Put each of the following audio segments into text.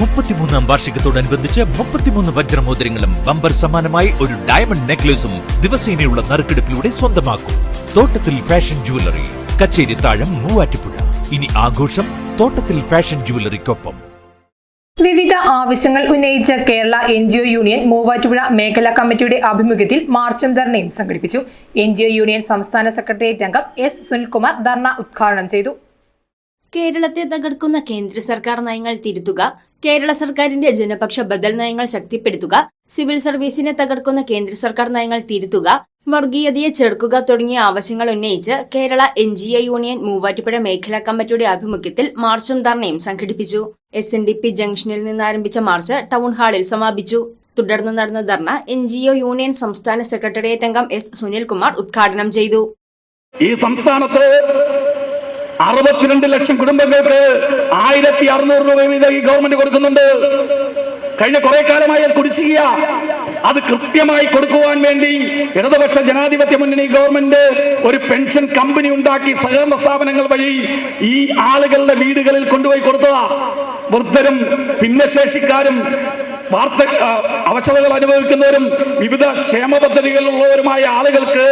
മുപ്പത്തിമൂന്നാം വാർഷികത്തോടനുബന്ധിച്ച് മുപ്പത്തിമൂന്ന് വജ്രമോതിരങ്ങളും ബമ്പർ സമാനമായി ഒരു ഡയമണ്ട് നെക്ലേസും ദിവസേനയുള്ള നറുക്കെടുപ്പിലൂടെ സ്വന്തമാക്കും. തോട്ടത്തിൽ ഫാഷൻ ജുവല്ലറി കച്ചേരി താഴം മൂവാറ്റുപുഴ. ഇനി ആഘോഷം തോട്ടത്തിൽ ഫാഷൻ ജുവല്ലറിക്കൊപ്പം വിവിധ ആവശ്യങ്ങൾ ഉന്നയിച്ച Kerala N G O union Muvattupuzha മേഖലാ കമ്മിറ്റിയുടെ ആഭിമുഖ്യത്തിൽ മാർച്ചും ധർണയും സംഘടിപ്പിച്ചു. എൻ ജി ഒ യൂണിയൻ സംസ്ഥാന സെക്രട്ടേറിയറ്റ് അംഗം എസ് സുനിൽകുമാർ ധർണ ഉദ്ഘാടനം ചെയ്തു. കേരളത്തെ തകർക്കുന്ന കേന്ദ്ര സർക്കാർ നയങ്ങൾ തിരുത്തുക കേരള സർക്കാരിന്റെ ജനപക്ഷ ബദൽ നയങ്ങൾ ശക്തിപ്പെടുത്തുക സിവിൽ സർവീസിനെ തകർക്കുന്ന കേന്ദ്ര സർക്കാർ നയങ്ങൾ തിരുത്തുക വർഗീയതയെ ചെറുക്കുക തുടങ്ങിയ ആവശ്യങ്ങൾ ഉന്നയിച്ച് Kerala N G A union Muvattupuzha മേഖലാ കമ്മിറ്റിയുടെ ആഭിമുഖ്യത്തിൽ മാർച്ചും ധർണയും സംഘടിപ്പിച്ചു. എസ് എൻ ഡി പി ജംഗ്ഷനിൽ നിന്നാരംഭിച്ച മാർച്ച് ടൗൺ ഹാളിൽ സമാപിച്ചു. തുടർന്ന് നടന്ന ധർണ എൻ ജി ഒ യൂണിയൻ സംസ്ഥാന സെക്രട്ടേറിയറ്റ് അംഗം എസ് സുനിൽകുമാർ ഉദ്ഘാടനം ചെയ്തു. ഈ സംസ്ഥാനത്ത് അറുപത്തിരണ്ട് ലക്ഷം കുടുംബങ്ങൾക്ക് ആയിരത്തി അറുന്നൂറ് രൂപ വീതം ഈ ഗവൺമെന്റ് കൊടുക്കുന്നുണ്ട്. കഴിഞ്ഞ കുറെ കാലമായി അത് കുടിശ്ശിക അത് കൃത്യമായി കൊടുക്കുവാൻ വേണ്ടി ഇടതുപക്ഷ ജനാധിപത്യ മുന്നണി ഗവൺമെന്റ് ഒരു പെൻഷൻ കമ്പനി ഉണ്ടാക്കി സഹകരണ സ്ഥാപനങ്ങൾ വഴി ഈ ആളുകളുടെ വീടുകളിൽ കൊണ്ടുപോയി കൊടുത്തതാ. വൃദ്ധരും ഭിന്നശേഷിക്കാരും വാർത്ത അവശതകൾ അനുഭവിക്കുന്നവരും വിവിധ ക്ഷേമ പദ്ധതികളിലുള്ളവരുമായ ആളുകൾക്ക്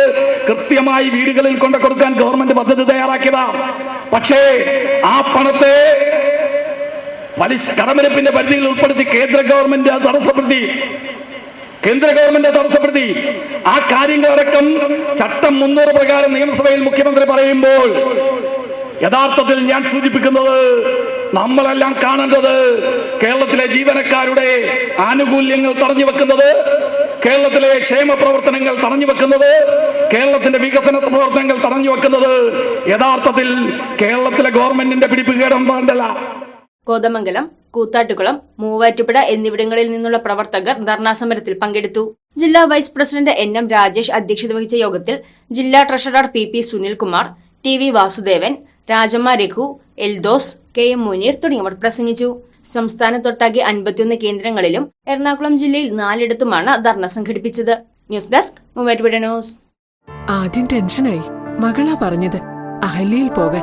കൃത്യമായി വീടുകളിൽ കൊണ്ടു കൊടുക്കാൻ ഗവൺമെന്റ് പദ്ധതി തയ്യാറാക്കിയതാ. പക്ഷേ ആ പണത്തെ പലിശ കടമെടുപ്പിന്റെ പരിധിയിൽ ഉൾപ്പെടുത്തി കേന്ദ്ര ഗവൺമെന്റ് തടസ്സപ്പെടുത്തി. കേന്ദ്ര ഗവൺമെന്റ് തടസ്സപ്പെടുത്തി. ആ കാര്യങ്ങളടക്കം ചട്ടം മുന്നൂറ് പ്രകാരം നിയമസഭയിൽ മുഖ്യമന്ത്രി പറയുമ്പോൾ യഥാർത്ഥത്തിൽ ഞാൻ സൂചിപ്പിക്കുന്നത് നമ്മളെല്ലാം കാണേണ്ടത് കേരളത്തിലെ ജീവനക്കാരുടെ ആനുകൂല്യങ്ങൾ തടഞ്ഞു വെക്കുന്നത് കേരളത്തിലെ ക്ഷേമ പ്രവർത്തനങ്ങൾ തടഞ്ഞു വെക്കുന്നത് കേരളത്തിന്റെ വികസന പ്രവർത്തനങ്ങൾ തടഞ്ഞു വെക്കുന്നത് യഥാർത്ഥത്തിൽ കേരളത്തിലെ ഗവൺമെന്റിന്റെ പിടിപ്പുകേടുണ്ടല്ല കോതമംഗലം കൂത്താട്ടുകുളം മൂവാറ്റുപുഴ എന്നിവിടങ്ങളിൽ നിന്നുള്ള പ്രവർത്തകർ ധർണാസമരത്തിൽ പങ്കെടുത്തു. ജില്ലാ vice president N M Rajesh അധ്യക്ഷത വഹിച്ച യോഗത്തിൽ ജില്ലാ treasurer P P Sunilkumar T V Vasudevan Rajamma Raghu Eldhose K M Muneer തുടങ്ങിയവർ പ്രസംഗിച്ചു. സംസ്ഥാനത്തൊട്ടാകെ അൻപത്തിയൊന്ന് കേന്ദ്രങ്ങളിലും എറണാകുളം ജില്ലയിൽ നാലിടത്തുമാണ് ധർണ സംഘടിപ്പിച്ചത്. News desk Muvattupuzha news. ആദ്യം ടെൻഷനായി. മകളാ പറഞ്ഞത് അഹല്യയിൽ പോകാൻ.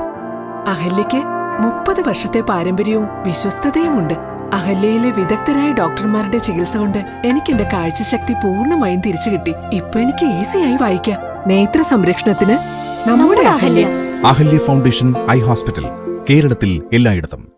അഹല്യയ്ക്ക് മുപ്പത് വർഷത്തെ പാരമ്പര്യവും വിശ്വസ്തതയുമുണ്ട്. അഹല്യയിലെ വിദഗ്ധരായ ഡോക്ടർമാരുടെ ചികിത്സ കൊണ്ട് എനിക്ക് എന്റെ കാഴ്ചശക്തി പൂർണമായും തിരിച്ചു കിട്ടി. ഇപ്പൊ എനിക്ക് ഈസിയായി വായിക്കാം. നേത്ര സംരക്ഷണത്തിന് നമ്മുടെ Ahalya. Ahalya foundation eye hospital കേരളത്തിൽ എല്ലായിടത്തും.